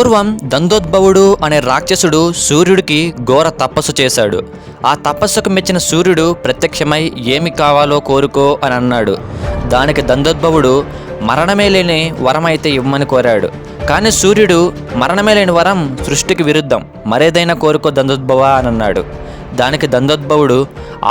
పూర్వం దందోద్భవుడు అనే రాక్షసుడు సూర్యుడికి ఘోర తపస్సు చేశాడు. ఆ తపస్సుకు మెచ్చిన సూర్యుడు ప్రత్యక్షమై ఏమి కావాలో కోరుకో అని అన్నాడు. దానికి దందోద్భవుడు మరణమే లేని వరం అయితే ఇవ్వమని కోరాడు. కానీ సూర్యుడు మరణమే లేని వరం సృష్టికి విరుద్ధం. మరేదైనా కోరుకో దందోద్భవ అని అన్నాడు. దానికి దందోద్భవుడు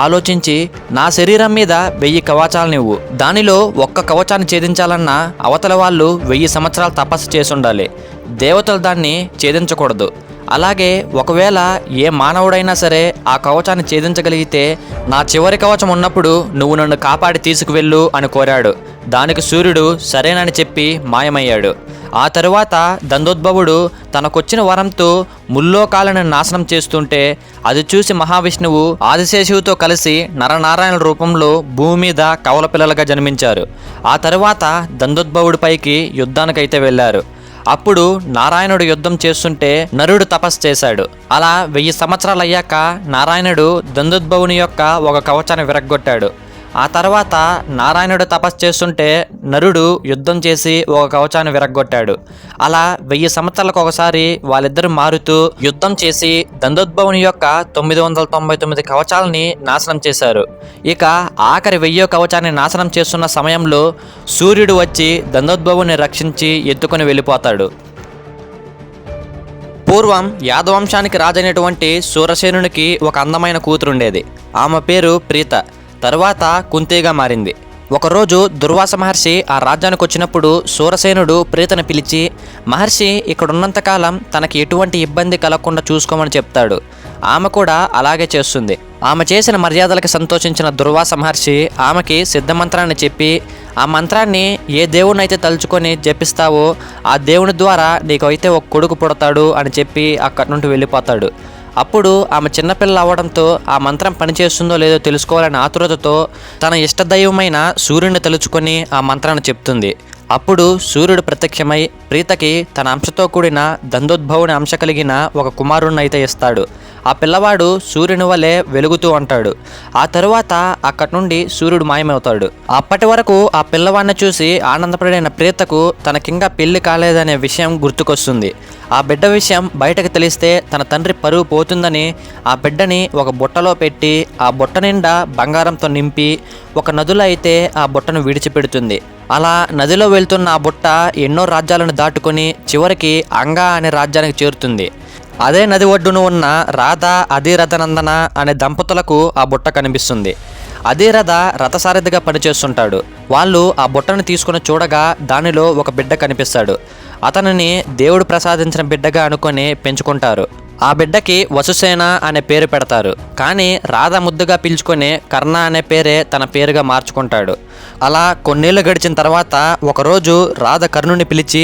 ఆలోచించి నా శరీరం మీద వెయ్యి కవచాలు నువ్వు దానిలో ఒక్క కవచాన్ని ఛేదించాలన్నా అవతల వాళ్ళు వెయ్యి సంవత్సరాలు తపస్సు చేసుండాలి దేవతలు దాన్ని ఛేదించకూడదు. అలాగే ఒకవేళ ఏ మానవుడైనా సరే ఆ కవచాన్ని ఛేదించగలిగితే నా చివరి కవచం ఉన్నప్పుడు నువ్వు నన్ను కాపాడి తీసుకువెళ్ళు అని కోరాడు. దానికి సూర్యుడు సరేనని చెప్పి మాయమయ్యాడు. ఆ తరువాత దందోద్భవుడు తనకొచ్చిన వరంతో ముల్లోకాలను నాశనం చేస్తుంటే అది చూసి మహావిష్ణువు ఆదిశేషువుతో కలిసి నరనారాయణ రూపంలో భూమి మీద కవల పిల్లలుగా జన్మించారు. ఆ తరువాత దందోద్భవుడిపైకి యుద్ధానికైతే వెళ్ళారు. అప్పుడు నారాయణుడు యుద్ధం చేస్తుంటే నరుడు తపస్సు చేశాడు. అలా వెయ్యి సంవత్సరాలు అయ్యాక నారాయణుడు దందోద్భవుని యొక్క ఒక కవచాన్ని విరగ్గొట్టాడు. ఆ తర్వాత నారాయణుడు తపస్సు చేస్తుంటే నరుడు యుద్ధం చేసి ఒక కవచాన్ని విరగ్గొట్టాడు. అలా వెయ్యి సంవత్సరాలకు ఒకసారి వాళ్ళిద్దరు మారుతూ యుద్ధం చేసి దందోద్భవుని యొక్క తొమ్మిది వందల తొంభై తొమ్మిది కవచాలని నాశనం చేశారు. ఇక ఆఖరి వెయ్యో కవచాన్ని నాశనం చేస్తున్న సమయంలో సూర్యుడు వచ్చి దందోద్భవుని రక్షించి ఎత్తుకొని వెళ్ళిపోతాడు. పూర్వం యాదవంశానికి రాజైనటువంటి సూరసేనునికి ఒక అందమైన కూతురుండేది. ఆమె పేరు ప్రీత. తరువాత కుంతిగా మారింది. ఒకరోజు దుర్వాస మహర్షి ఆ రాజ్యానికి వచ్చినప్పుడు సూరసేనుడు ప్రీతను పిలిచి మహర్షి ఇక్కడ ఉన్నంతకాలం తనకి ఎటువంటి ఇబ్బంది కలగకుండా చూసుకోమని చెప్తాడు. ఆమె కూడా అలాగే చేస్తుంది. ఆమె చేసిన మర్యాదలకు సంతోషించిన దుర్వాస మహర్షి ఆమెకి సిద్ధమంత్రాన్ని చెప్పి ఆ మంత్రాన్ని ఏ దేవుణ్ణైతే తలుచుకొని జపిస్తావో ఆ దేవుని ద్వారా నీకు అయితే ఒక కొడుకు పుడతాడు అని చెప్పి అక్కడి నుండి వెళ్ళిపోతాడు. అప్పుడు ఆమె చిన్నపిల్ల అవ్వడంతో ఆ మంత్రం పనిచేస్తుందో లేదో తెలుసుకోవాలనే ఆతురతతో తన ఇష్టదైవమైన సూర్యుని తలుచుకొని ఆ మంత్రాన్ని చెప్తుంది. అప్పుడు సూర్యుడు ప్రత్యక్షమై ప్రీతకి తన అంశతో కూడిన దందోద్భవుని అంశ కలిగిన ఒక కుమారుణ్ణి అయితే ఇస్తాడు. ఆ పిల్లవాడు సూర్యుని వలె వెలుగుతూ ఉంటాడు. ఆ తరువాత అక్కడి నుండి సూర్యుడు మాయమవుతాడు. అప్పటి వరకు ఆ పిల్లవాడిని చూసి ఆనందపడిన ప్రీతకు తనకింకా పెళ్ళి కాలేదనే విషయం గుర్తుకొస్తుంది. ఆ బిడ్డ విషయం బయటకు తెలిస్తే తన తండ్రి పరువు పోతుందని ఆ బిడ్డని ఒక బుట్టలో పెట్టి ఆ బుట్ట నిండా బంగారంతో నింపి ఒక నదిలో అయితే ఆ బుట్టను విడిచిపెడుతుంది. అలా నదిలో వెళ్తున్న ఆ బుట్ట ఎన్నో రాజ్యాలను దాటుకొని చివరికి అంగా అనే రాజ్యానికి చేరుతుంది. అదే నది ఒడ్డున ఉన్న రాధ అధిరథనందన అనే దంపతులకు ఆ బుట్ట కనిపిస్తుంది. అధిరథ రథసారథిగా పనిచేస్తుంటాడు. వాళ్ళు ఆ బుట్టను తీసుకుని చూడగా దానిలో ఒక బిడ్డ కనిపిస్తాడు. అతనిని దేవుడు ప్రసాదించిన బిడ్డగా అనుకొని పెంచుకుంటారు. ఆ బిడ్డకి వసుసేన అనే పేరు పెడతారు. కానీ రాధ ముద్దుగా పిలుచుకొని కర్ణ అనే పేరే తన పేరుగా మార్చుకుంటాడు. అలా కొన్నేళ్ళు గడిచిన తర్వాత ఒకరోజు రాధ కర్ణుని పిలిచి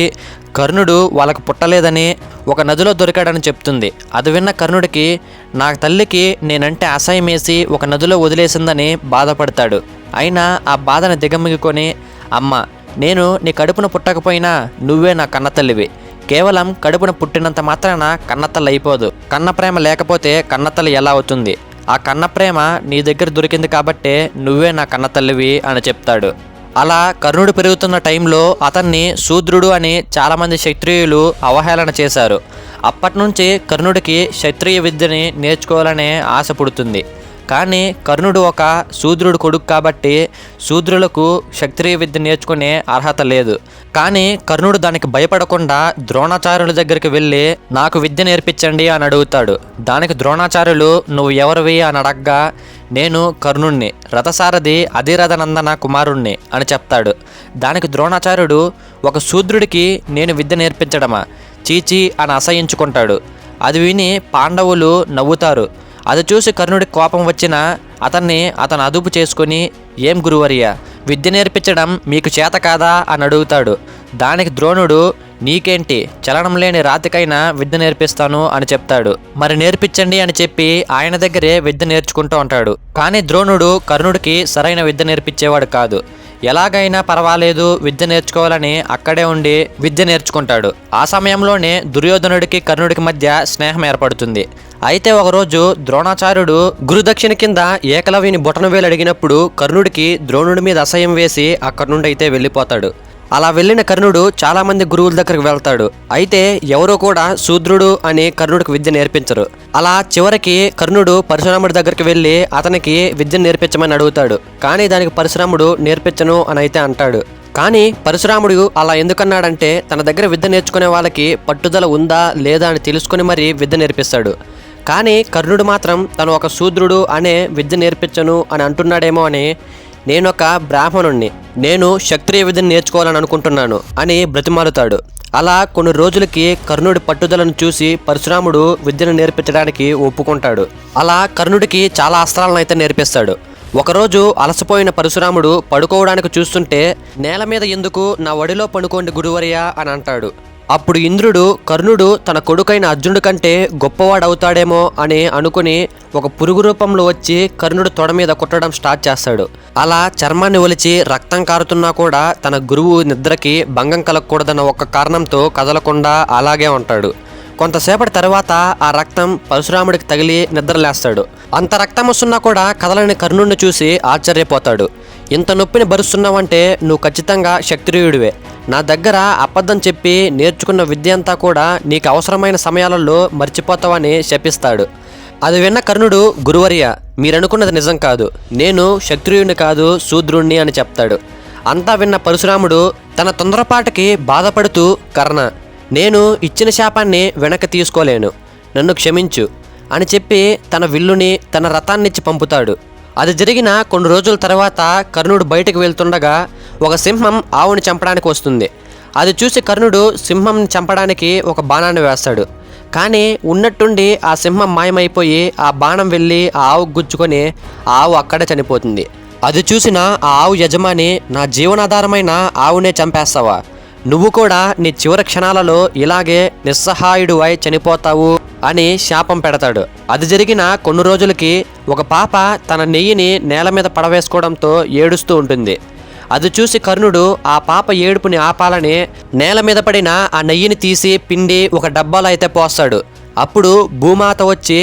కర్ణుడు వాళ్ళకు పుట్టలేదని ఒక నదిలో దొరికాడని చెప్తుంది. అది విన్న కర్ణుడికి నా తల్లికి నేనంటే అసహ్యం వేసి ఒక నదిలో వదిలేసిందని బాధపడతాడు. అయినా ఆ బాధను దిగమిగుకొని అమ్మ నేను నీ కడుపున పుట్టకపోయినా నువ్వే నా కన్నతల్లివి కేవలం కడుపున పుట్టినంత మాత్రాన కన్నతల్లి అయిపోదు. కన్న ప్రేమ లేకపోతే కన్నతల్లి ఎలా అవుతుంది? ఆ కన్న ప్రేమ నీ దగ్గర దొరికింది కాబట్టే నువ్వే నా కన్నతల్లివి అని చెప్తాడు. అలా కర్ణుడు పెరుగుతున్న టైంలో అతన్ని శూద్రుడు అని చాలామంది క్షత్రియులు అవహేళన చేశారు. అప్పటి నుంచి కర్ణుడికి క్షత్రియ విద్యని నేర్చుకోవాలనే ఆశ పుడుతుంది. కానీ కర్ణుడు ఒక శూద్రుడు కొడుకు కాబట్టి శూద్రులకు క్షత్రియ విద్య నేర్చుకునే అర్హత లేదు. కానీ కర్ణుడు దానికి భయపడకుండా ద్రోణాచార్యుల దగ్గరికి వెళ్ళి నాకు విద్య నేర్పించండి అని అడుగుతాడు. దానికి ద్రోణాచార్యులు నువ్వు ఎవరివి అని అడగ్గా నేను కర్ణుణ్ణి రథసారథి అధిరథనందన కుమారుణ్ణి అని చెప్తాడు. దానికి ద్రోణాచార్యుడు ఒక శూద్రుడికి నేను విద్య నేర్పించడమా? చీచీ అని అసహించుకుంటాడు. అది విని పాండవులు నవ్వుతారు. అది చూసి కర్ణుడికి కోపం వచ్చిన అతన్ని అతను అదుపు చేసుకొని ఏం గురువర్య విద్య నేర్పించడం మీకు చేత కాదా? అని అడుగుతాడు. దానికి ద్రోణుడు నీకేంటి చలనం లేని రాతికైనా విద్య నేర్పిస్తాను అని చెప్తాడు. మరి నేర్పించండి అని చెప్పి ఆయన దగ్గరే విద్య నేర్చుకుంటూ ఉంటాడు. కానీ ద్రోణుడు కర్ణుడికి సరైన విద్య నేర్పించేవాడు కాదు. ఎలాగైనా పర్వాలేదు విద్య నేర్చుకోవాలని అక్కడే ఉండి విద్య నేర్చుకుంటాడు. ఆ సమయంలోనే దుర్యోధనుడికి కర్ణుడికి మధ్య స్నేహం ఏర్పడుతుంది. అయితే ఒకరోజు ద్రోణాచార్యుడు గురుదక్షిణ కింద ఏకలవ్యని బొటన వేలు అడిగినప్పుడు కర్ణుడికి ద్రోణుడి మీద అసహ్యం వేసి అక్కడి నుండి అయితే వెళ్ళిపోతాడు. అలా వెళ్ళిన కర్ణుడు చాలామంది గురువుల దగ్గరికి వెళ్తాడు. అయితే ఎవరూ కూడా శూద్రుడు అని కర్ణుడికి విద్య నేర్పించరు. అలా చివరికి కర్ణుడు పరశురాముడి దగ్గరికి వెళ్ళి అతనికి విద్య నేర్పించమని అడుగుతాడు. కానీ దానికి పరశురాముడు నేర్పించను అని అయితే అంటాడు. కానీ పరశురాముడు అలా ఎందుకన్నాడంటే తన దగ్గర విద్య నేర్చుకునే వాళ్ళకి పట్టుదల ఉందా లేదా అని తెలుసుకుని మరీ విద్య నేర్పిస్తాడు. కానీ కర్ణుడు మాత్రం తను ఒక శూద్రుడు అనే విద్య నేర్పించను అని అంటున్నాడేమో అని నేను ఒక బ్రాహ్మణుణ్ణి. నేను క్షత్రియ విద్యను నేర్చుకోవాలని అనుకుంటున్నాను అని బ్రతిమాలుతాడు. అలా కొన్ని రోజులకి కర్ణుడి పట్టుదలను చూసి పరశురాముడు విద్యను నేర్పించడానికి ఒప్పుకుంటాడు. అలా కర్ణుడికి చాలా అస్త్రాలను అయితే నేర్పిస్తాడు. ఒకరోజు అలసిపోయిన పరశురాముడు పడుకోవడానికి చూస్తుంటే నేల మీద ఎందుకు నా ఒడిలో పడుకోండి గురువర్య అని అంటాడు. అప్పుడు ఇంద్రుడు కర్ణుడు తన కొడుకైన అర్జునుడి కంటే గొప్పవాడవుతాడేమో అని అనుకుని ఒక పురుగు రూపంలో వచ్చి కర్ణుడు తొడ మీద కుట్టడం స్టార్ట్ చేస్తాడు. అలా చర్మాన్ని ఒలిచి రక్తం కారుతున్నా కూడా తన గురువు నిద్రకి భంగం కలగకూడదన్న ఒక కారణంతో కదలకుండా అలాగే ఉంటాడు. కొంతసేపటి తర్వాత ఆ రక్తం పరశురాముడికి తగిలి నిద్రలేస్తాడు. అంత రక్తం వస్తున్నా కూడా కదలని కర్ణుడిని చూసి ఆశ్చర్యపోతాడు. ఇంత నొప్పిని భరుస్తున్నావంటే నువ్వు ఖచ్చితంగా క్షత్రియుడివే నా దగ్గర అబద్ధం చెప్పి నేర్చుకున్న విద్య అంతా కూడా నీకు అవసరమైన సమయాలలో మర్చిపోతావని శపిస్తాడు. అది విన్న కర్ణుడు గురువర్య మీరనుకున్నది నిజం కాదు. నేను క్షత్రియుడిని కాదు శూద్రుణ్ణి అని చెప్తాడు. అంతా విన్న పరశురాముడు తన తొందరపాటుకి బాధపడుతూ కర్ణ నేను ఇచ్చిన శాపాన్ని వెనక్కి తీసుకోలేను. నన్ను క్షమించు అని చెప్పి తన విల్లుని తన రథాన్నిచ్చి పంపుతాడు. అది జరిగిన కొన్ని రోజుల తర్వాత కర్ణుడు బయటకు వెళ్తుండగా ఒక సింహం ఆవుని చంపడానికి వస్తుంది. అది చూసి కర్ణుడు సింహంని చంపడానికి ఒక బాణాన్ని వేస్తాడు. కానీ ఉన్నట్టుండి ఆ సింహం మాయమైపోయి ఆ బాణం వెళ్ళి ఆ ఆవుకు గుచ్చుకొని ఆ ఆవు అక్కడే చనిపోతుంది. అది చూసిన ఆ ఆవు యజమాని నా జీవనాధారమైన ఆవునే చంపేస్తావా? నువ్వు కూడా నీ చివరి క్షణాలలో ఇలాగే నిస్సహాయుడు అయి చనిపోతావు అని శాపం పెడతాడు. అది జరిగిన కొన్ని రోజులకి ఒక పాప తన నెయ్యిని నేల మీద పడవేసుకోవడంతో ఏడుస్తూ ఉంటుంది. అది చూసి కర్ణుడు ఆ పాప ఏడుపుని ఆపాలని నేల మీద పడిన ఆ నెయ్యిని తీసి పిండి ఒక డబ్బాలో అయితే పోస్తాడు. అప్పుడు భూమాత వచ్చి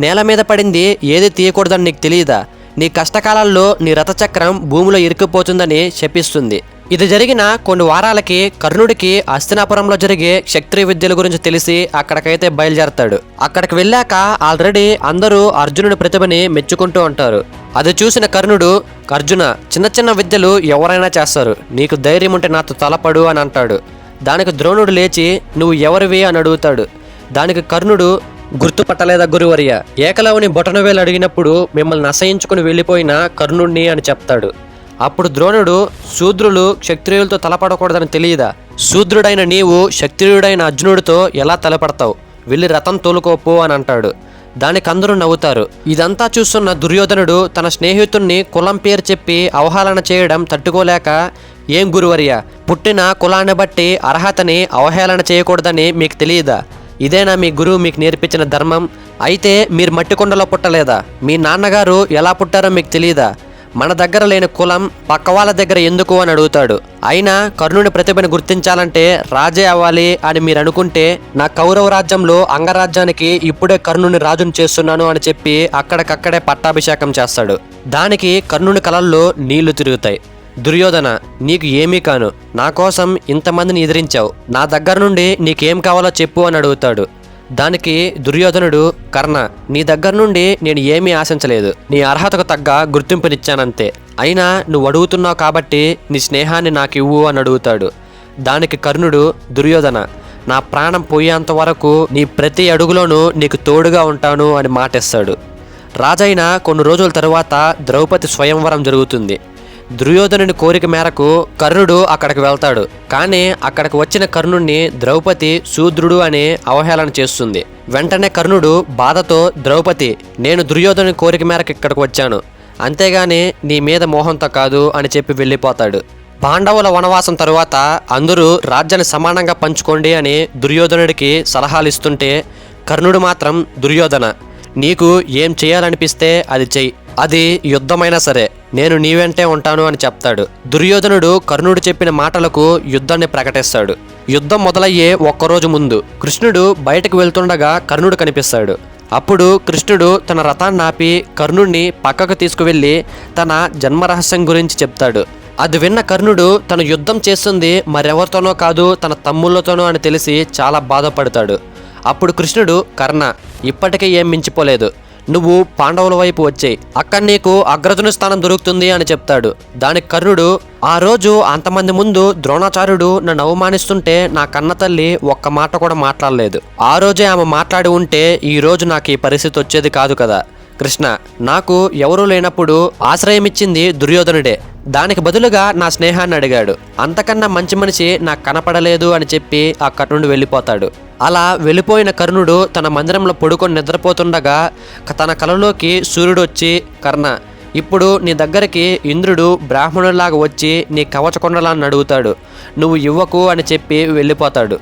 నేల మీద పడింది ఏది తీయకూడదని నీకు తెలియదా నీ కష్టకాలాల్లో నీ రథచక్రం భూమిలో ఇరుక్కుపోతుందని శపిస్తుంది. ఇది జరిగిన కొన్ని వారాలకి కర్ణుడికి హస్తినాపురంలో జరిగే క్షత్రియ విద్యల గురించి తెలిసి అక్కడికైతే బయలుదేరతాడు. అక్కడికి వెళ్ళాక ఆల్రెడీ అందరూ అర్జునుడి ప్రతిభని మెచ్చుకుంటూ ఉంటారు. అది చూసిన కర్ణుడు అర్జున చిన్న చిన్న విద్యలు ఎవరైనా చేస్తారు. నీకు ధైర్యం ఉంటే నాతో తలపడు అని అంటాడు. దానికి ద్రోణుడు లేచి నువ్వు ఎవరివి? అని అడుగుతాడు. దానికి కర్ణుడు గుర్తుపట్టలేదా గురువర్య? ఏకలవుని బొటనవేలు అడిగినప్పుడు మిమ్మల్ని అసహించుకుని వెళ్ళిపోయిన కర్ణుణ్ణి అని చెప్తాడు. అప్పుడు ద్రోణుడు శూద్రులు క్షత్రియులతో తలపడకూడదని తెలియదా? శూద్రుడైన నీవు క్షత్రియుడైన అర్జునుడితో ఎలా తలపడతావు? వెళ్ళి రథం తోలుకోపో అని అంటాడు. దానికి అందరూ నవ్వుతారు. ఇదంతా చూస్తున్న దుర్యోధనుడు తన స్నేహితుణ్ణి కులం పేరు చెప్పి అవహేళన చేయడం తట్టుకోలేక ఏం గురువర్య పుట్టిన కులాన్ని బట్టి అర్హతని అవహేళన చేయకూడదని మీకు తెలియదా? ఇదేనా మీ గురువు మీకు నేర్పించిన ధర్మం? అయితే మీరు మట్టి కుండలో పుట్టలేదా? మీ నాన్నగారు ఎలా పుట్టారో మీకు తెలియదా? మన దగ్గర లేని కులం పక్క వాళ్ళ దగ్గర ఎందుకు అని అడుగుతాడు. అయినా కర్ణుని ప్రతిభను గుర్తించాలంటే రాజే అవ్వాలి అని మీరు అనుకుంటే నా కౌరవ రాజ్యంలో అంగరాజ్యానికి ఇప్పుడే కర్ణుని రాజును చేస్తున్నాను అని చెప్పి అక్కడికక్కడే పట్టాభిషేకం చేస్తాడు. దానికి కర్ణుని కలల్లో నీళ్ళు తిరుగుతాయి. దుర్యోధన నీకు ఏమీ కాను. నా కోసం ఇంతమందిని ఎదిరించావు. నా దగ్గర నుండి నీకేం కావాలో చెప్పు అని అడుగుతాడు. దానికి దుర్యోధనుడు కర్ణ నీ దగ్గర నుండి నేను ఏమీ ఆశించలేదు. నీ అర్హతకు తగ్గ గుర్తింపునిచ్చానంతే. అయినా నువ్వు అడుగుతున్నావు కాబట్టి నీ స్నేహాన్ని నాకు ఇవ్వు అని అడుగుతాడు. దానికి కర్ణుడు దుర్యోధన నా ప్రాణం పోయేంత వరకు నీ ప్రతి అడుగులోనూ నీకు తోడుగా ఉంటాను అని మాటిస్తాడు. రాజైన కొన్ని రోజుల తరువాత ద్రౌపది స్వయంవరం జరుగుతుంది. దుర్యోధనుని కోరిక మేరకు కర్ణుడు అక్కడికి వెళ్తాడు. కానీ అక్కడికి వచ్చిన కర్ణుడిని ద్రౌపది శూద్రుడు అని అవహేళన చేస్తుంది. వెంటనే కర్ణుడు బాధతో ద్రౌపది నేను దుర్యోధనుని కోరిక మేరకు ఇక్కడికి వచ్చాను. అంతేగాని నీ మీద మోహంతో కాదు అని చెప్పి వెళ్ళిపోతాడు. పాండవుల వనవాసం తరువాత అందరూ రాజ్యాన్ని సమానంగా పంచుకోండి అని దుర్యోధనుడికి సలహాలు ఇస్తుంటే కర్ణుడు మాత్రం దుర్యోధన. నీకు ఏం చేయాలనిపిస్తే అది చెయ్యి. అది యుద్ధమైనా సరే నేను నీ వెంటే ఉంటాను అని చెప్తాడు. దుర్యోధనుడు కర్ణుడు చెప్పిన మాటలకు యుద్ధాన్ని ప్రకటిస్తాడు. యుద్ధం మొదలయ్యే ఒక్కరోజు ముందు కృష్ణుడు బయటకు వెళ్తుండగా కర్ణుడు కనిపిస్తాడు. అప్పుడు కృష్ణుడు తన రథాన్ని ఆపి కర్ణుడిని పక్కకు తీసుకువెళ్ళి తన జన్మరహస్యం గురించి చెప్తాడు. అది విన్న కర్ణుడు తను యుద్ధం చేస్తుంది మరెవరితోనో కాదు తన తమ్ముళ్ళతోనో అని తెలిసి చాలా బాధపడతాడు. అప్పుడు కృష్ణుడు కర్ణ ఇప్పటికే ఏం మించిపోలేదు. నువ్వు పాండవుల వైపు వచ్చేయి. అక్కడ నీకు అగ్రజుని స్థానం దొరుకుతుంది అని చెప్తాడు. దానికి కర్ణుడు ఆ రోజు అంతమంది ముందు ద్రోణాచార్యుడు నన్ను అవమానిస్తుంటే నా కన్న తల్లి ఒక్క మాట కూడా మాట్లాడలేదు. ఆ రోజే ఆమె మాట్లాడి ఉంటే ఈ రోజు నాకు ఈ పరిస్థితి వచ్చేది కాదు కదా. కృష్ణ నాకు ఎవరూ లేనప్పుడు ఆశ్రయం ఇచ్చింది దుర్యోధనుడే. దానికి బదులుగా నా స్నేహాన్ని అడిగాడు. అంతకన్నా మంచి మనిషి నాకు కనపడలేదు అని చెప్పి ఆ కర్ణుడు వెళ్ళిపోతాడు. అలా వెళ్ళిపోయిన కర్ణుడు తన మందిరంలో పడుకొని నిద్రపోతుండగా తన కలలోకి సూర్యుడు వచ్చి కర్ణ ఇప్పుడు నీ దగ్గరికి ఇంద్రుడు బ్రాహ్మణులాగా వచ్చి నీ కవచకొండలాన్ని అడుగుతాడు. నువ్వు ఇవ్వకు అని చెప్పి వెళ్ళిపోతాడు.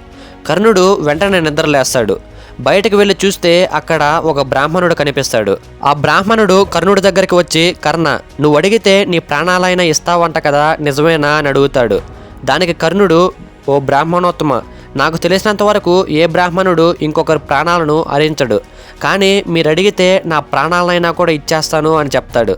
కర్ణుడు వెంటనే నిద్రలేస్తాడు. బయటకు వెళ్ళి చూస్తే అక్కడ ఒక బ్రాహ్మణుడు కనిపిస్తాడు. ఆ బ్రాహ్మణుడు కర్ణుడి దగ్గరికి వచ్చి కర్ణ నువ్వు అడిగితే నీ ప్రాణాలైనా ఇస్తావంట కదా నిజమేనా? అని అడుగుతాడు. దానికి కర్ణుడు ఓ బ్రాహ్మణోత్తమ నాకు తెలిసినంత వరకు ఏ బ్రాహ్మణుడు ఇంకొకరి ప్రాణాలను అరించడు. కానీ మీరు అడిగితే నా ప్రాణాలైనా కూడా ఇచ్చేస్తాను అని చెప్తాడు.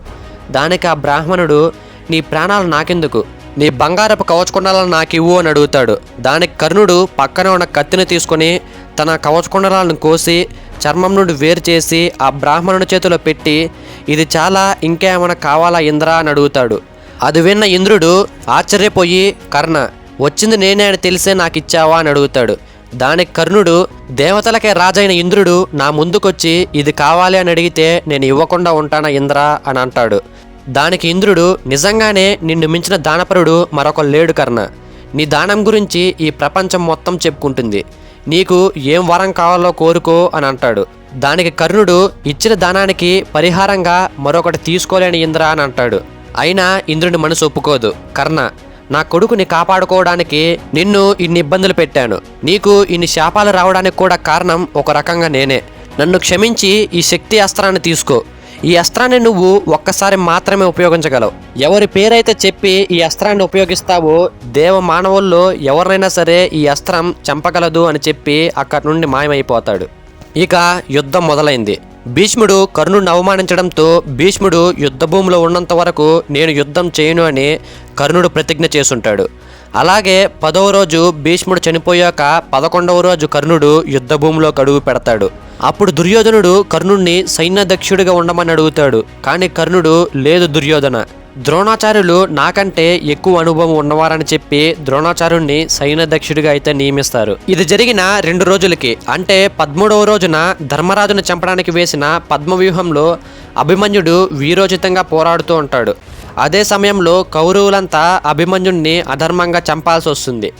దానికి ఆ బ్రాహ్మణుడు నీ ప్రాణాలు నాకెందుకు? నీ బంగారపు కవచకుండలను నాకు ఇవ్వు అని అడుగుతాడు. దానికి కర్ణుడు పక్కన ఉన్న కత్తిని తీసుకొని తన కవచకుండలాలను కోసి చర్మం నుండి వేరు చేసి ఆ బ్రాహ్మణుని చేతిలో పెట్టి ఇది చాలా ఇంకేమైనా కావాలా ఇంద్రా అని అడుగుతాడు. అది విన్న ఇంద్రుడు ఆశ్చర్యపోయి కర్ణ వచ్చింది నేనే అని తెలిసే నాకు ఇచ్చావా అని అడుగుతాడు. దానికి కర్ణుడు దేవతలకే రాజైన ఇంద్రుడు నా ముందుకొచ్చి ఇది కావాలి అని అడిగితే నేను ఇవ్వకుండా ఉంటానా ఇంద్ర అని అంటాడు. దానికి ఇంద్రుడు నిజంగానే నిన్ను మించిన దానపరుడు మరొక లేడు కర్ణ. నీ దానం గురించి ఈ ప్రపంచం మొత్తం చెప్పుకుంటుంది. నీకు ఏం వరం కావాలో కోరుకో అని అంటాడు. దానికి కర్ణుడు ఇచ్చిన దానానికి పరిహారంగా మరొకటి తీసుకోలేని ఇంద్ర అని అంటాడు. అయినా ఇంద్రుని మనసు ఒప్పుకోదు. కర్ణ నా కొడుకుని కాపాడుకోవడానికి నిన్ను ఇన్ని ఇబ్బందులు పెట్టాను. నీకు ఇన్ని శాపాలు రావడానికి కూడా కారణం ఒక రకంగా నేనే. నన్ను క్షమించి ఈ శక్తి అస్త్రాన్ని తీసుకో. ఈ అస్త్రాన్ని నువ్వు ఒక్కసారి మాత్రమే ఉపయోగించగలవు. ఎవరి పేరైతే చెప్పి ఈ అస్త్రాన్ని ఉపయోగిస్తావో దేవ మానవుల్లో ఎవరినైనా సరే ఈ అస్త్రం చంపగలదు అని చెప్పి అక్కడి నుండి మాయమైపోతాడు. ఇక యుద్ధం మొదలైంది. భీష్ముడు కర్ణుడిని అవమానించడంతో భీష్ముడు యుద్ధభూమిలో ఉన్నంత వరకు నేను యుద్ధం చేయను అని కర్ణుడు ప్రతిజ్ఞ చేసుంటాడు అలాగే పదవ రోజు భీష్ముడు చనిపోయాక పదకొండవ రోజు కర్ణుడు యుద్ధభూమిలో అడుగు పెడతాడు. అప్పుడు దుర్యోధనుడు కర్ణుణ్ణి సైన్యాధ్యక్షుడిగా ఉండమని అడుగుతాడు. కానీ కర్ణుడు లేదు దుర్యోధన ద్రోణాచార్యులు నాకంటే ఎక్కువ అనుభవం ఉన్నవారని చెప్పి ద్రోణాచార్యుణ్ణి సైన్యాధ్యక్షుడిగా అయితే నియమిస్తారు. ఇది జరిగిన రెండు రోజులకి. అంటే పదమూడవ రోజున ధర్మరాజును చంపడానికి వేసిన పద్మవ్యూహంలో అభిమన్యుడు వీరోచితంగా పోరాడుతూ ఉంటాడు. అదే సమయంలో కౌరవులంతా అభిమన్యుణ్ణి అధర్మంగా చంపాల్సి వస్తుంది.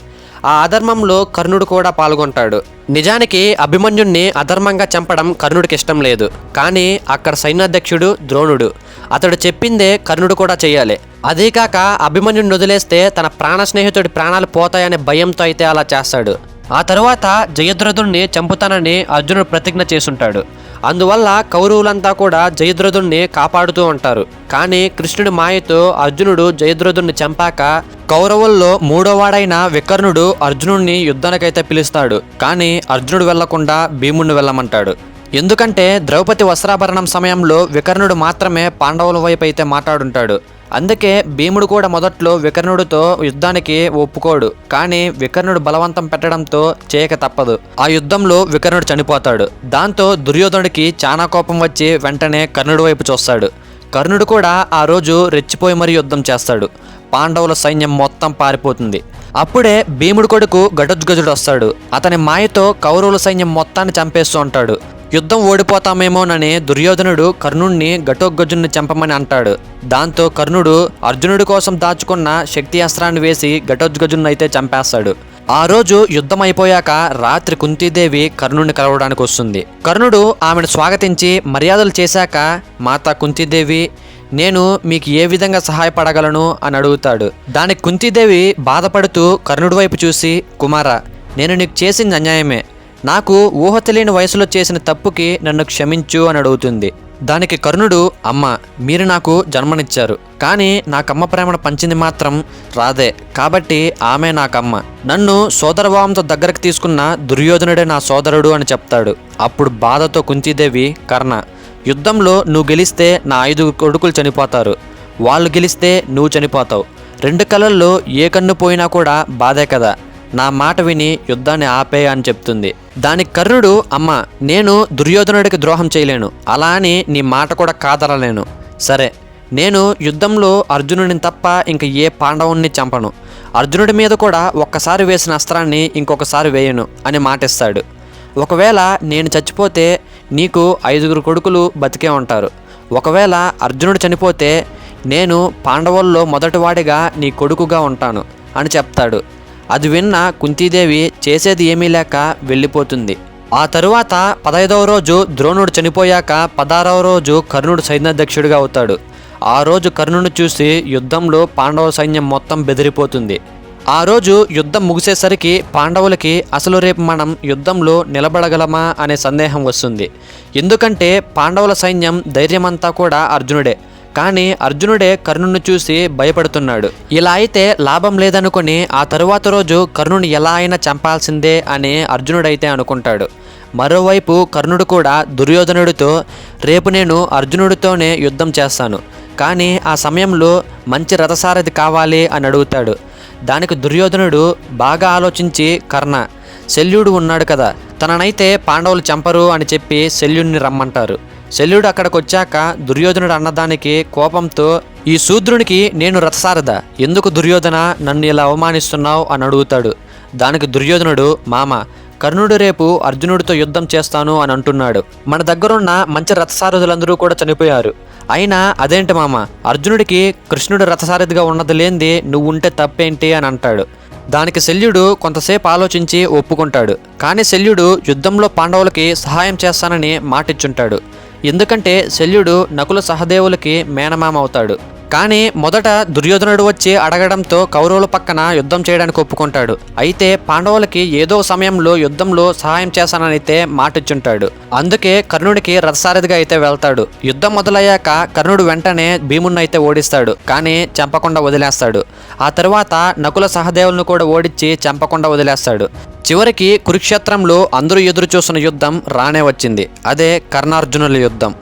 ఆ అధర్మంలో కర్ణుడు కూడా పాల్గొంటాడు. నిజానికి అభిమన్యుణ్ణి అధర్మంగా చంపడం కర్ణుడికి ఇష్టం లేదు. కానీ అక్కడ సైన్యాధ్యక్షుడు ద్రోణుడు. అతడు చెప్పిందే కర్ణుడు కూడా చేయాలి అదే కాక అభిమన్యుడిని వదిలేస్తే తన ప్రాణ స్నేహితుడి ప్రాణాలు పోతాయనే భయంతో అయితే అలా చేస్తాడు. ఆ తరువాత జయద్రథుణ్ణి చంపుతానని అర్జునుడు ప్రతిజ్ఞ చేసుంటాడు అందువల్ల కౌరవులంతా కూడా జయద్రథుణ్ణి కాపాడుతూ ఉంటారు. కానీ కృష్ణుడి మాయతో అర్జునుడు జయద్రథుణ్ణి చంపాక కౌరవుల్లో మూడోవాడైన వికర్ణుడు అర్జునుడిని యుద్ధానికైతే పిలుస్తాడు. కానీ అర్జునుడు వెళ్ళకుండా భీముణ్ణి వెళ్ళమంటాడు. ఎందుకంటే ద్రౌపది వస్త్రాభరణం సమయంలో వికర్ణుడు మాత్రమే పాండవుల వైపు అయితే మాట్లాడుంటాడు. అందుకే భీముడు కూడా మొదట్లో వికర్ణుడితో యుద్ధానికి ఒప్పుకోడు కానీ వికర్ణుడు బలవంతం పెట్టడంతో చేయక తప్పదు. ఆ యుద్ధంలో వికర్ణుడు చనిపోతాడు. దాంతో దుర్యోధనుడికి చాలా కోపం వచ్చి వెంటనే కర్ణుడి వైపు చూస్తాడు. కర్ణుడు కూడా ఆ రోజు రెచ్చిపోయి మరీ యుద్ధం చేస్తాడు. పాండవుల సైన్యం మొత్తం పారిపోతుంది. అప్పుడే భీముడు కొడుకు ఘటోద్గజుడు వస్తాడు. అతని మాయతో కౌరవుల సైన్యం మొత్తాన్ని చంపేస్తూ ఉంటాడు. యుద్ధం ఓడిపోతామేమోనని దుర్యోధనుడు కర్ణుణ్ణి ఘటోద్గజుడిని చంపమని అంటాడు. దాంతో కర్ణుడు అర్జునుడి కోసం దాచుకున్న శక్తి అస్త్రాన్ని వేసి ఘటోద్గజుడిని అయితే చంపేస్తాడు. ఆ రోజు యుద్ధం అయిపోయాక రాత్రి కుంతీదేవి కర్ణుడిని కలవడానికి వస్తుంది. కర్ణుడు ఆమెను స్వాగతించి మర్యాదలు చేశాక మాతా కుంతీదేవి నేను మీకు ఏ విధంగా సహాయపడగలను? అని అడుగుతాడు. దానికి కుంతీదేవి బాధపడుతూ కర్ణుడి వైపు చూసి కుమార నేను నీకు చేసింది అన్యాయమే. నాకు ఊహ తెలియని వయసులో చేసిన తప్పుకి నన్ను క్షమించు అని అడుగుతుంది. దానికి కర్ణుడు అమ్మ మీరు నాకు జన్మనిచ్చారు. కానీ నాకమ్మ ప్రేమను పంచింది మాత్రం రాదే. కాబట్టి ఆమె నాకమ్మ. నన్ను సోదరభావంతో దగ్గరకు తీసుకున్న దుర్యోధనుడే నా సోదరుడు అని చెప్తాడు. అప్పుడు బాధతో కుంతీదేవి కర్ణ యుద్ధంలో నువ్వు గెలిస్తే నా ఐదు కొడుకులు చనిపోతారు. వాళ్ళు గెలిస్తే నువ్వు చనిపోతావు. రెండు కళల్లో ఏ కన్ను పోయినా కూడా బాధే కదా. నా మాట విని యుద్ధాన్ని ఆపే అని చెప్తుంది. దానికి కర్ణుడు అమ్మ నేను దుర్యోధనుడికి ద్రోహం చేయలేను. అలా అని నీ మాట కూడా కాదరలేను సరే నేను యుద్ధంలో అర్జునుడిని తప్ప ఇంక ఏ పాండవుణ్ణి చంపను. అర్జునుడి మీద కూడా ఒక్కసారి వేసిన అస్త్రాన్ని ఇంకొకసారి వేయను అని మాటిస్తాడు. ఒకవేళ నేను చచ్చిపోతే నీకు ఐదుగురు కొడుకులు బతికే ఉంటారు. ఒకవేళ అర్జునుడు చనిపోతే నేను పాండవుల్లో మొదటివాడిగా నీ కొడుకుగా ఉంటాను అని చెప్తాడు. అది విన్న కుంతీదేవి చేసేది ఏమీ లేక వెళ్ళిపోతుంది. ఆ తరువాత పదహైదవ రోజు ద్రోణుడు చనిపోయాక పదహారవ రోజు కర్ణుడు సైన్యాధ్యక్షుడిగా అవుతాడు. ఆ రోజు కర్ణుడు చూసి యుద్ధంలో పాండవ సైన్యం మొత్తం బెదిరిపోతుంది. ఆ రోజు యుద్ధం ముగిసేసరికి పాండవులకి అసలు రేపు మనం యుద్ధంలో నిలబడగలమా అనే సందేహం వస్తుంది. ఎందుకంటే పాండవుల సైన్యం ధైర్యమంతా కూడా అర్జునుడే. కానీ అర్జునుడే కర్ణుని చూసి భయపడుతున్నాడు. ఇలా అయితే లాభం లేదనుకుని ఆ తరువాత రోజు కర్ణుని ఎలా అయినా చంపాల్సిందే అని అర్జునుడైతే అనుకుంటాడు. మరోవైపు కర్ణుడు కూడా దుర్యోధనుడితో రేపు నేను అర్జునుడితోనే యుద్ధం చేస్తాను. కానీ ఆ సమయంలో మంచి రథసారథి కావాలి అని అడుగుతాడు. దానికి దుర్యోధనుడు బాగా ఆలోచించి కర్ణ శల్యుడు ఉన్నాడు కదా తననైతే పాండవులు చంపరు అని చెప్పి శల్యుణ్ణి రమ్మంటారు. శల్యుడు అక్కడికి వచ్చాక దుర్యోధనుడు అన్నదానికి కోపంతో ఈ శూద్రునికి నేను రథసారథ. ఎందుకు దుర్యోధన నన్ను ఇలా అవమానిస్తున్నావు? అని అడుగుతాడు. దానికి దుర్యోధనుడు మామ కర్ణుడు రేపు అర్జునుడితో యుద్ధం చేస్తాను అని అంటున్నాడు. మన దగ్గరున్న మంచి రథసారథులందరూ కూడా చనిపోయారు. అయినా అదేంటి మామ అర్జునుడికి కృష్ణుడు రథసారథిగా ఉన్నది లేనిది నువ్వు ఉంటే తప్పేంటి అని అంటాడు. దానికి శల్యుడు కొంతసేపు ఆలోచించి ఒప్పుకుంటాడు. కానీ శల్యుడు యుద్ధంలో పాండవులకి సహాయం చేస్తానని మాటిచ్చుంటాడు. ఎందుకంటే శల్యుడు నకుల సహదేవులకి మేనమామ అవుతాడు. కానీ మొదట దుర్యోధనుడు వచ్చి అడగడంతో కౌరవుల పక్కన యుద్ధం చేయడానికి ఒప్పుకుంటాడు. అయితే పాండవులకి ఏదో సమయంలో యుద్ధంలో సహాయం చేశాననైతే మాటిచ్చుంటాడు. అందుకే కర్ణుడికి రథసారథిగా అయితే వెళ్తాడు. యుద్ధం మొదలయ్యాక కర్ణుడు వెంటనే భీముణ్ణి అయితే ఓడిస్తాడు. కానీ చంపకుండా వదిలేస్తాడు. ఆ తర్వాత నకుల సహదేవులను కూడా ఓడించి చంపకుండా వదిలేస్తాడు. చివరికి కురుక్షేత్రంలో అందరూ ఎదురు చూసిన యుద్ధం రానే వచ్చింది. అదే కర్ణార్జునుల యుద్ధం.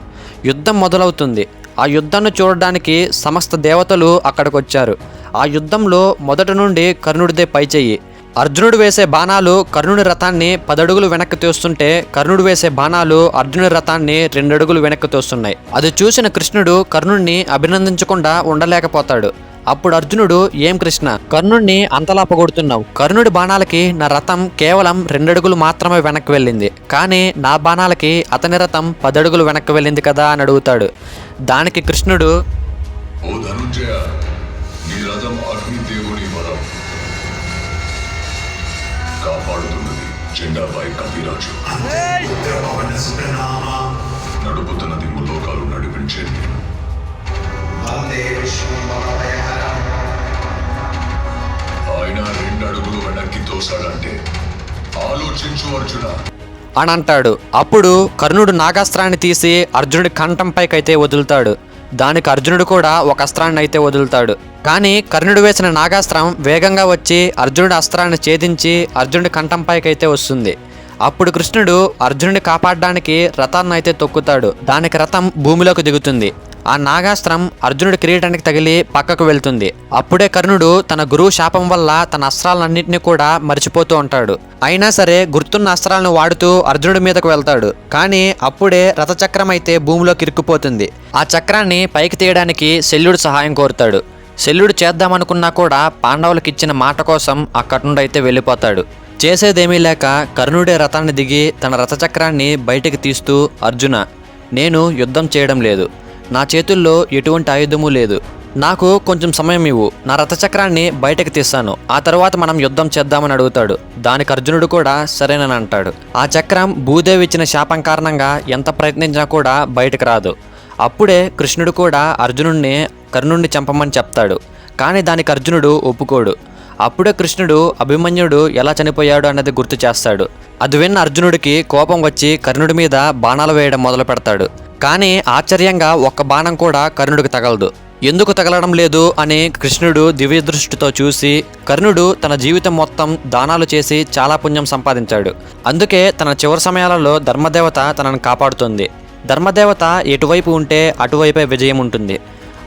యుద్ధం మొదలవుతుంది. ఆ యుద్ధాన్ని చూడడానికి సమస్త దేవతలు అక్కడికి వచ్చారు ఆ యుద్ధంలో మొదటి నుండి కర్ణుడిదే పైచెయ్యి అర్జునుడు వేసే బాణాలు కర్ణుడి రథాన్ని పదడుగులు వెనక్కి తోస్తుంటే కర్ణుడు వేసే బాణాలు అర్జునుడి రథాన్ని రెండడుగులు వెనక్కి తోస్తున్నాయి. అది చూసిన కృష్ణుడు కర్ణుడిని అభినందించకుండా ఉండలేకపోతాడు. అప్పుడు అర్జునుడు ఏం కృష్ణ కర్ణుడిని అంతలా పొగొడుతున్నావు. కర్ణుడి బాణాలకి నా రథం కేవలం రెండడుగులు మాత్రమే వెనక్కి వెళ్ళింది. కానీ నా బాణాలకి అతని రథం పదడుగులు వెనక్కి వెళ్ళింది కదా అని అడుగుతాడు. దానికి కృష్ణుడు ఓ ధనుంజయ నీ రథం అగ్నిదేవుని వరం. కాపాడుతున్నది జెండాపై కపిరాజు. నడుపుతున్నది ముల్లోకాలు నడిపించేది వందే విష్ణుమహాభయహరం ఆయన రెండు అడుగులు వెనక్కి తోసాడంటే ఆలోచించు అర్జున. అని అంటాడు అప్పుడు కర్ణుడు నాగాస్త్రాన్ని తీసి అర్జునుడి కంఠంపైకైతే వదులుతాడు. దానికి అర్జునుడు కూడా ఒక అస్త్రాన్ని అయితే వదులుతాడు. కానీ కర్ణుడు వేసిన నాగాస్త్రం వేగంగా వచ్చి అర్జునుడి అస్త్రాన్ని ఛేదించి అర్జునుడి కంఠంపైకైతే వస్తుంది. అప్పుడు కృష్ణుడు అర్జునుడిని కాపాడడానికి రథాన్ని అయితే తొక్కుతాడు. దానికి రథం భూమిలోకి దిగుతుంది. ఆ నాగాస్త్రం అర్జునుడి కిరీటానికి తగిలి పక్కకు వెళ్తుంది. అప్పుడే కర్ణుడు తన గురువు శాపం వల్ల తన అస్త్రాలన్నింటినీ కూడా మర్చిపోతూ ఉంటాడు. అయినా సరే గుర్తున్న అస్త్రాలను వాడుతూ అర్జునుడి మీదకు వెళ్తాడు. కానీ అప్పుడే రథచక్రం అయితే భూమిలో కిరుక్కుపోతుంది ఆ చక్రాన్ని పైకి తీయడానికి శల్యుడు సహాయం కోరుతాడు. శల్యుడు చేద్దామనుకున్నా కూడా పాండవులకు ఇచ్చిన మాట కోసం ఆ కర్ణుడు అయితే వెళ్ళిపోతాడు. చేసేదేమీ లేక కర్ణుడే రథాన్ని దిగి తన రథచక్రాన్ని బయటికి తీస్తూ అర్జున నేను యుద్ధం చేయడం లేదు. నా చేతుల్లో ఎటువంటి ఆయుధము లేదు. నాకు కొంచెం సమయం ఇవ్వు. నా రథచక్రాన్ని బయటకు తీస్తాను. ఆ తర్వాత మనం యుద్ధం చేద్దామని అడుగుతాడు. దానికి అర్జునుడు కూడా సరేనని అంటాడు. ఆ చక్రం భూదేవి ఇచ్చిన శాపం కారణంగా ఎంత ప్రయత్నించినా కూడా బయటకు రాదు. అప్పుడే కృష్ణుడు కూడా అర్జునుడిని కర్ణుణ్ణి చంపమని చెప్తాడు. కానీ దానికి అర్జునుడు ఒప్పుకోడు. అప్పుడే కృష్ణుడు అభిమన్యుడు ఎలా చనిపోయాడు అన్నది గుర్తు చేస్తాడు. అది విన్న అర్జునుడికి కోపం వచ్చి కర్ణుడి మీద బాణాలు వేయడం మొదలు పెడతాడు. కానీ ఆశ్చర్యంగా ఒక్క బాణం కూడా కర్ణుడికి తగలదు. ఎందుకు తగలడం లేదు అని కృష్ణుడు దివ్య దృష్టితో చూసి కర్ణుడు తన జీవితం మొత్తం దానాలు చేసి చాలా పుణ్యం సంపాదించాడు. అందుకే తన చివరి సమయాలలో ధర్మదేవత తనను కాపాడుతుంది. ధర్మదేవత ఎటువైపు ఉంటే అటువైపే విజయం ఉంటుంది.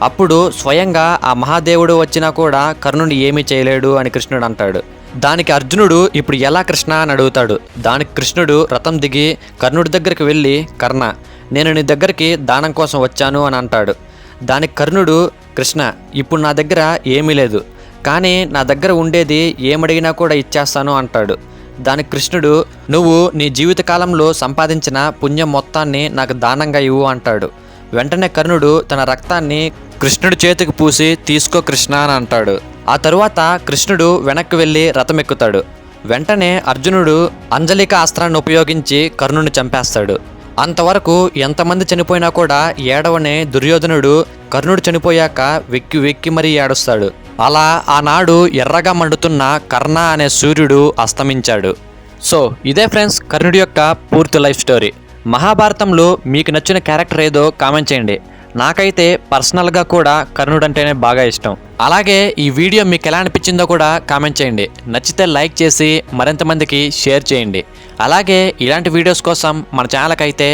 అప్పుడు స్వయంగా ఆ మహాదేవుడు వచ్చినా కూడా కర్ణుడు ఏమీ చేయలేడు అని కృష్ణుడు అంటాడు. దానికి అర్జునుడు ఇప్పుడు ఎలా కృష్ణ అని అడుగుతాడు. దానికి కృష్ణుడు రథం దిగి కర్ణుడి దగ్గరికి వెళ్ళి కర్ణ నేను నీ దగ్గరికి దానం కోసం వచ్చాను అని అంటాడు. దానికి కర్ణుడు కృష్ణ ఇప్పుడు నా దగ్గర ఏమీ లేదు. కానీ నా దగ్గర ఉండేది ఏమడిగినా కూడా ఇచ్చేస్తాను అంటాడు. దానికి కృష్ణుడు నువ్వు నీ జీవితకాలంలో సంపాదించిన పుణ్యం మొత్తాన్ని నాకు దానంగా ఇవ్వు అంటాడు. వెంటనే కర్ణుడు తన రక్తాన్ని కృష్ణుడి చేతికి పూసి తీసుకో కృష్ణ అని అంటాడు. ఆ తరువాత కృష్ణుడు వెనక్కి వెళ్ళి రథం ఎక్కుతాడు వెంటనే అర్జునుడు అంజలిక అస్త్రాన్ని ఉపయోగించి కర్ణుని చంపేస్తాడు. అంతవరకు ఎంతమంది చనిపోయినా కూడా ఏడవనే దుర్యోధనుడు కర్ణుడు చనిపోయాక వెక్కి వెక్కి మరీ ఏడుస్తాడు. అలా ఆనాడు ఎర్రగా మండుతున్న కర్ణ అనే సూర్యుడు అస్తమించాడు. సో ఇదే ఫ్రెండ్స్ కర్ణుడి యొక్క పూర్తి లైఫ్ స్టోరీ. మహాభారతంలో మీకు నచ్చిన క్యారెక్టర్ ఏదో కామెంట్ చేయండి. నాకైతే పర్సనల్గా కూడా కర్ణుడు అంటేనే బాగా ఇష్టం. అలాగే ఈ వీడియో మీకు ఎలా అనిపించిందో కూడా కామెంట్ చేయండి. నచ్చితే లైక్ చేసి మరింత మందికి షేర్ చేయండి. అలాగే ఇలాంటి వీడియోస్ కోసం మన ఛానల్కి అయితే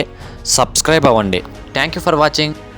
సబ్స్క్రైబ్ అవ్వండి. Thank you for watching.